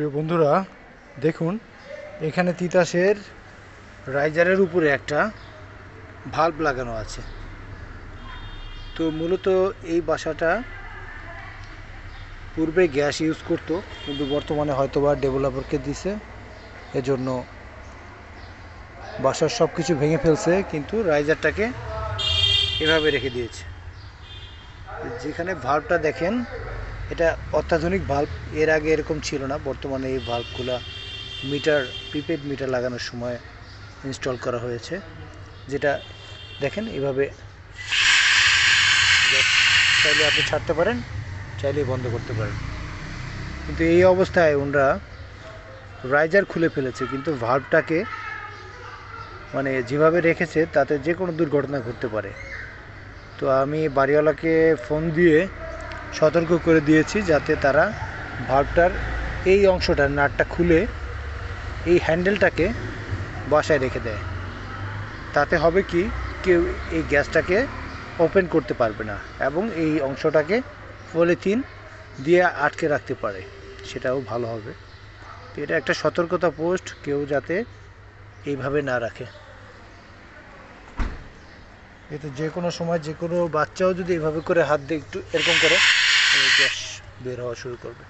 প্রিয় বন্ধুরা, দেখুন, এখানে তিতাসের রাইজারের উপরে একটা ভাল্ব লাগানো আছে। তো মূলত এই বাসাটা পূর্বে গ্যাস ইউজ করতো, কিন্তু বর্তমানে হয়তো বা ডেভেলপারকে দিছে। এজন্য বাসার সব কিছু ভেঙে ফেলছে, কিন্তু রাইজারটাকে এভাবে রেখে দিয়েছে। যেখানে ভাল্বটা দেখেন এটা অত্যাধুনিক ভাল্ব এর আগে এরকম ছিল না। বর্তমানে এই ভাল্বগুলো মিটার প্রিপেড মিটার লাগানোর সময় ইনস্টল করা হয়েছে। যেটা দেখেন এভাবে চাইলে আপনি ছাড়তে পারেন চাইলে বন্ধ করতে পারেন। কিন্তু এই অবস্থায় ওনারা রাইজার খুলে ফেলেছে, কিন্তু ভাল্বটাকে মানে যেভাবে রেখেছে, তাতে যে কোনো দুর্ঘটনা ঘটতে পারে। তো আমি বাড়িওয়ালাকে ফোন দিয়ে সতর্ক করে দিয়েছি যাতে তারা ভাল্বটার এই অংশটা নাটটা খুলে এই হ্যান্ডেলটাকে বাসায় রেখে দেয়। তাতে হবে কি, কেউ এই গ্যাসটাকে ওপেন করতে পারবে না এবং এই অংশটাকে পলিথিন দিয়ে আটকে রাখতে পারে। সেটাও ভালো হবে। এটা একটা সতর্কতা পোস্ট, কেউ যাতে এইভাবে না রাখে। এতে যে কোনো সময় যে কোনো বাচ্চাও যদি এভাবে করে হাত দিয়ে একটু এরকম করে গ্যাস বের হওয়া শুরু করবে।